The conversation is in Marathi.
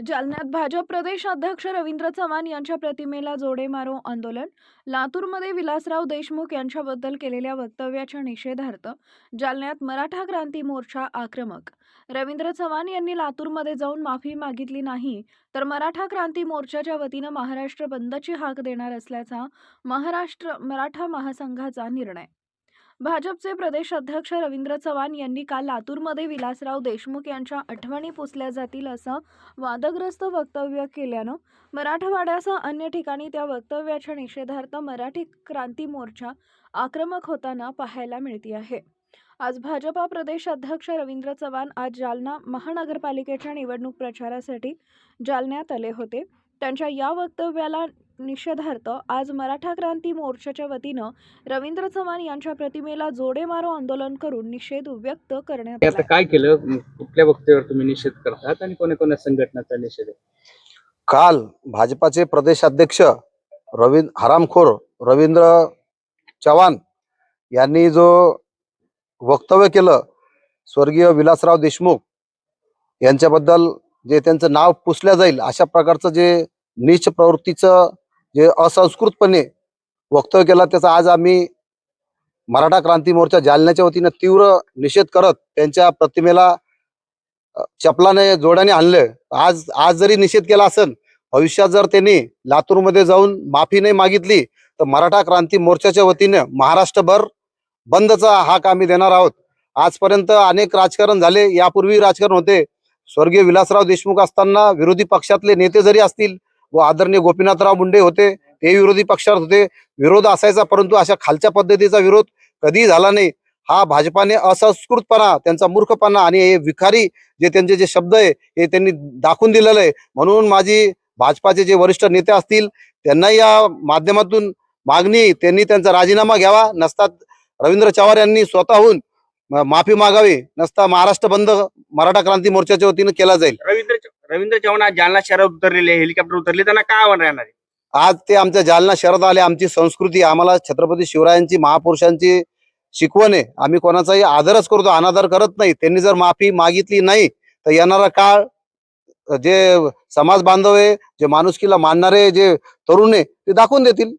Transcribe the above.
जालन्यात भाजप प्रदेश अध्यक्ष रवींद्र चव्हाण यांच्या प्रतिमेला जोडे मारो आंदोलन. लातूरमध्ये विलासराव देशमुख यांच्याबद्दल केलेल्या वक्तव्याच्या निषेधार्थ जालन्यात मराठा क्रांती मोर्चा आक्रमक. रवींद्र चव्हाण यांनी लातूरमध्ये जाऊन माफी मागितली नाही तर मराठा क्रांती मोर्चाच्या वतीनं महाराष्ट्र बंदची हाक देणार असल्याचा महाराष्ट्र मराठा महासंघाचा निर्णय. भाजपचे प्रदेश अध्यक्ष रवींद्र चव्हाण यांनी काल लातूरमध्ये विलासराव देशमुख यांच्या आठवणी पुसल्या जातील असं वादग्रस्त वक्तव्य केल्यानं मराठवाड्यासह अन्य ठिकाणी त्या वक्तव्याच्या निषेधार्थ मराठी क्रांती मोर्चा आक्रमक होताना पाहायला मिळते आहे. आज भाजपा प्रदेश अध्यक्ष रवींद्र चव्हाण आज जालना महानगरपालिकेच्या निवडणूक प्रचारासाठी जालन्यात आले होते. त्यांच्या या वक्तव्याला निषेधार्थ आज मराठा क्रांती मोर्चाच्या वतीनं रवींद्र चव्हाण यांच्या प्रतिमेला जोडे मारो आंदोलन करून निषेध व्यक्त करण्यात आला. आता काय केलं? कुठल्या वक्तव्यावर तुम्ही निषेध करतात आणि कोण्या कोण्या संघटनाचा निषेध आहे? काल भाजपाचे प्रदेशाध्यक्ष रवींद्र हरामखोर रवींद्र चव्हाण यांनी जो वक्तव्य केलं स्वर्गीय विलासराव देशमुख यांच्याबद्दल जे त्यांचं नाव पुसल्या जाईल अशा प्रकारचं जे नीच प्रवृत्तीचं जे असंस्कृतपणे वक्तव्य केलं त्याचा आज आम्ही मराठा क्रांती मोर्चा जालन्याच्या वतीनं तीव्र निषेध करत त्यांच्या प्रतिमेला चपलाने जोड्याने आणले आज आज जरी निषेध केला असेल भविष्यात जर त्यांनी लातूरमध्ये जाऊन माफी नाही मागितली तर मराठा क्रांती मोर्चाच्या वतीने महाराष्ट्रभर बंदचा हाक आम्ही देणार आहोत. आजपर्यंत अनेक राजकारण झाले यापूर्वी राजकारण होते. स्वर्गीय विलासराव देशमुख असताना विरोधी पक्षातले नेते जरी असतील व आदरणीय गोपीनाथराव मुंडे होते ते विरोधी पक्षात होते. विरोध असायचा परंतु अशा खालच्या पद्धतीचा विरोध कधीही झाला नाही. हा भाजपाने असंस्कृतपणा त्यांचा मूर्खपणा आणि हे विखारी जे त्यांचे जे शब्द आहे हे त्यांनी दाखवून दिलेलं आहे. म्हणून माझी भाजपाचे जे वरिष्ठ नेते असतील त्यांना या माध्यमातून मागणी त्यांनी त्यांचा राजीनामा घ्यावा. नसतात रवींद्र चव्हाण यांनी स्वतःहून माफी मागावी. नसता महाराष्ट्र बंद मराठा क्रांती मोर्चाच्या वतीनं केला जाईल. रवींद्र रवींद्र चव्हाण आज जालना शहरात उतरलेले हेलिकॉप्टर उतरले त्यांना काय आव्हान राहणार आहे? आज ते आमच्या जालना शहरात आले. आमची संस्कृती आम्हाला छत्रपती शिवरायांची महापुरुषांची शिकवण आहे. आम्ही कोणाचाही आदरच करतो अनादर करत नाही. त्यांनी जर माफी मागितली नाही तर येणारा काळ जे समाज बांधव आहे जे माणुसकीला मानणारे जे तरुण आहे ते दाखवून देतील.